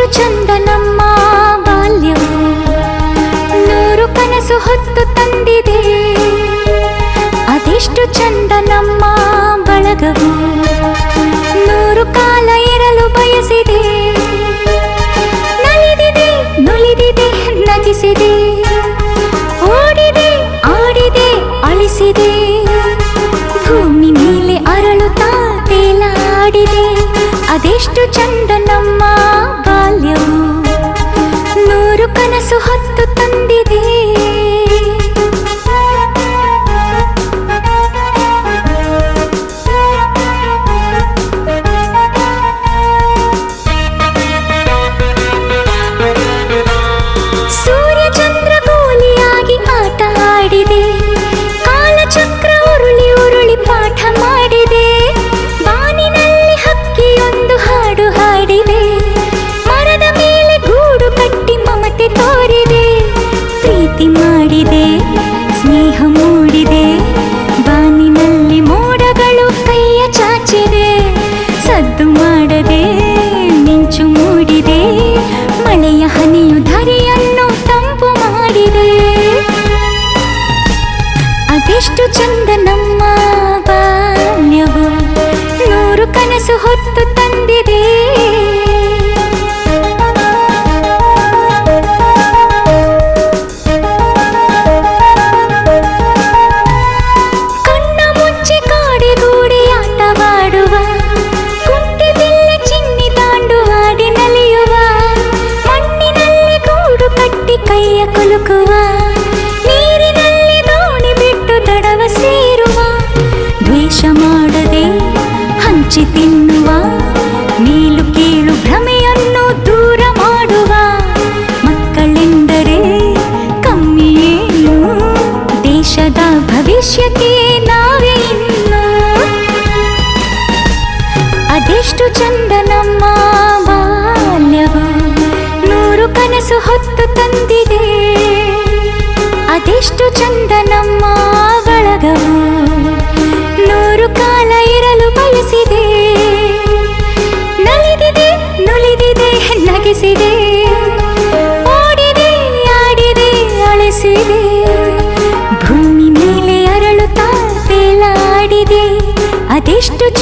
ಅದೆಷ್ಟು ಚಂದ ನಮ್ಮ ಬಾಲ್ಯವು ನೂರು ಕನಸು ಹೊತ್ತು ತಂದಿದೆ. ಅದೆಷ್ಟು ಚಂದ ನಮ್ಮ ಬಳಗವು. ನೂರು ಕಾಲ ಇರಲು ಬಯಸಿದೆ. ನಲಿದಿದೆ, ನುಲಿದಿದೆ ನಗಿಸಿದೆ ಓಡಿದೆ, ಆಡಿದೆ, ಅಳಿಸಿದೆ. ಭೂಮಿ ಮೇಲೆ ಅರಳುತ್ತಾ ತೇಲಾಡಿದೆ. ಅದೆಷ್ಟು ಚಂದ ನಮ್ಮ ಕನಸು ಹೊತ್ತು ತಂದಿದೆ ಭವಿಷ್ಯಕ್ಕೆ ನಾವೇ ಇನ್ನು. ಅದೆಷ್ಟು ಚಂದ ನಮ್ಮ ಬಾಲ್ಯವು. ನೂರು ಕನಸು ಹೊತ್ತು ತಂದಿದೆ. ಅದೆಷ್ಟು ಚಂದ ನಮ್ಮ ಬಳಗವು. ನೂರು ಕಾಲ ಇರಲು ಬಯಸಿದೆ ನಲಿದಿದೆ, ನುಲಿದಿದೆ, ನಗಿಸಿದೆ. ಮೇಲೆ